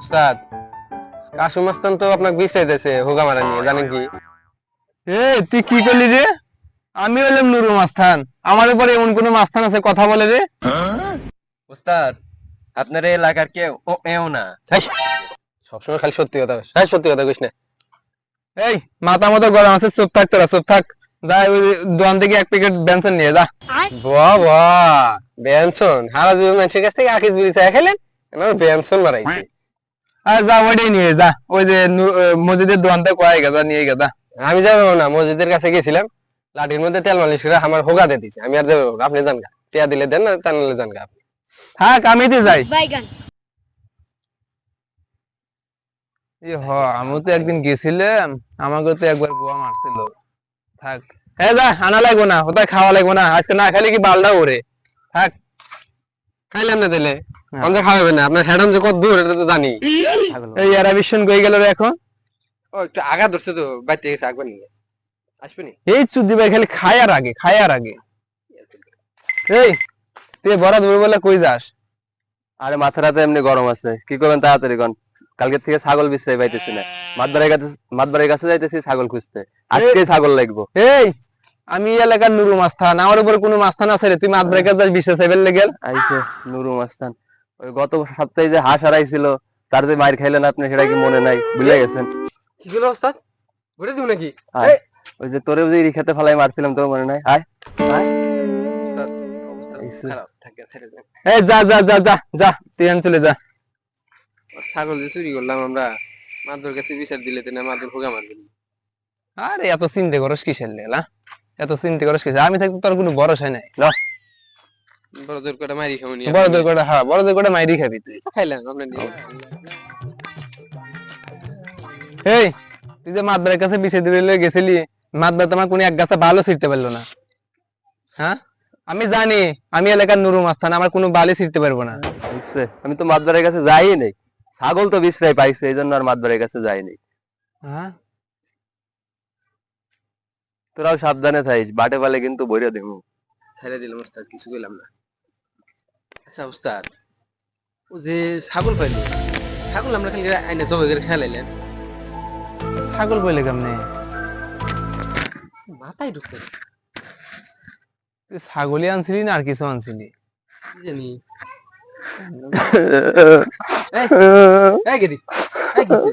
উস্তাদ কাশু মাস্তান তো আপনাকে বিচাইতেছে হোগা মারা নিয়ে জানেন কি? এ তুই কি করলি রে? আমি হলাম নুরু মাস্তান। আমার উপরে এমন কোন মাস্তান আছে কথা বলে রে। উস্তাদ আপনার এই এলাকার কেউ ও এও না। সবসময় খালি সত্যি কথা হ্যাঁ সত্যি কথা কইস না। এই মাথা মতো গরম আছে চুপ থাক তোরা চুপ থাক। যা ওই দোকান থেকে এক প্যাকেট বেনসন নিয়ে যা। বাহ বাহ বেনসন? হারা জীবন মানুষের কাছ থেকে আকিস বিড়ি চা খেলেন? আমার বেনসন মারাইছে। আর যা ওইটাই নিয়ে যা। ওই যে মসজিদের দোকান থেকে কয়ে নিয়ে গেছা আমি যাব না মসজিদের কাছে গেছিলাম। লাঠির মধ্যে তেল মালিশ করে আমার হোগা দিয়ে দিছে। আমি আর দেবো আপনি জান গা। টিয়া দিলে দেন না তা নাহলে জান গা আপনি। থাক আমি তো যাই। বাইগান হ আমিও তো একদিন গেছিলাম। আমাকে তো একবার গোয়া মারছিল। থাক। হ্যাঁ যা আনা লাগবো না ওটা খাওয়া লাগবো না। আজকে না খালি কি বালটা ওরে থাক। খাইলাম না দিলে আমাদের খাওয়াবে না? আপনার হ্যাডাম যে কত দূর এটা তো জানি। এই বিশ্বন গই গেল এখন? ও একটু আগা ধরছে তো বাইতে গেছে আগবার নিয়ে আসবেনি এই চুদ্দি ভাই খালি খায়ার আগে খায়ার আগে। এই তুই বড় দূর বলে কই যাস? আরে মাথাটাতে এমনি গরম আছে। কি করবেন তাড়াতাড়ি কন? কালকে থেকে ছাগল বিছরাই পাইতেছি না। মাতবাড়ির কাছে মাতবাড়ির কাছে যাইতেছি ছাগল খুঁজতে। আজকে ছাগল লাগবো। এই আমি এলাকার নুরু মাস্তান। আমার উপর কোনো মাস্তান আছে রে? তুই মাত ব্রেকার যাস বিশ্বাস সাইবেল লেগেল নুরু মাস্তান। ওই গত সপ্তাহে যে হাঁস হারাইছিল তার যে মার খাইলেন আপনি সেটা কি মনে নাই? ভুলে গেছেন? কি হলো ওস্তাদ? ঘুরে দিব নাকি? ওই যে তোরে যে রিখাতে ফালাই মারছিলাম তোর মনে নাই? আয়। এই যা যা যা যা যা তুই চলে যা। ছাগল যে চুরি করলাম আমরা মাদুর কাছে বিচার দিলে না মাদুর হোগা মারবেন আরে এত চিন্তা করস কিসের লেলা? এত চিন্তা করস কিসের আমি থাকতে তোর কোনো ভরসা নাই। বড় জোর করে খাওনি বড় দূর করে হ্যাঁ বড় দূর করে মাইরি খাবি তুই। খাইলাম আপনার এই তুই যে মাতবারের কাছে লয়ে গেছিলি মাতবার তোমার কোনো এক গাছে ভালো ছিটতে পারল না। হ্যাঁ? আমি জানি আমি এলাকার নুরু মাস্তান আমার কোনো বালি ছিটতে পারব না। আমি তো মাতবাড়ির কাছে যাই নাই ছাগল তো বিছরাই পাইছে এই জন্য আর মাতবাড়ির কাছে যাইনি। হ্যাঁ? তোরাও সাবধানে থাইস বাটে পালে কিন্তু বইরে দেবো। ছেড়ে দিলাম ওস্তাদ কিছু কইলাম না। আচ্ছা ওস্তাদ ও যে ছাগল পাইলো ছাগল আমরা খালি আইনে জবাই করে খেলাইলেন। ছাগল বলে কেমনে? মাথায় ঢুকতে তুই ছাগলই আনছিলি না আর কিছু আনছিলি? জানি। এই গেদি এই কিসে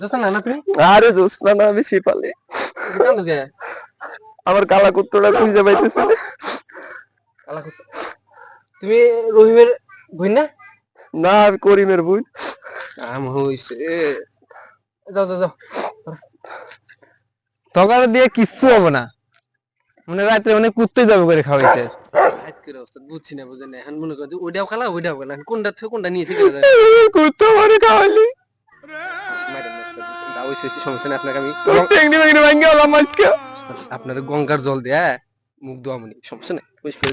দোস্ত না না তুমি আরে দোষ না আমি শিপালে। জানো তো কে আমার কালা কুত্তটা খুঁজে পাইতেছে। কালা কুত্তা। তুমি রহিমের বই না? না আমি করিমের বুঝ কাম হইছে। যাও যাও যাও। তকার দিয়ে কিচ্ছু হবে না। মানে রাত্রে মানে কুত্তে যাবে করে খাওয়াইছে বুঝছি না বুঝেন এখন মনে করছি ওইটাও খেলা ওইটাও খেলা। কোনটা থেকে কোনটা নিয়ে থেকে কুত্তে মানে সমস্যা নেই আপনাকে আমি। আপনার গঙ্গার জল দেয়া মুখ ধোয়া মনি সমস্যা নাই পরিষ্কার।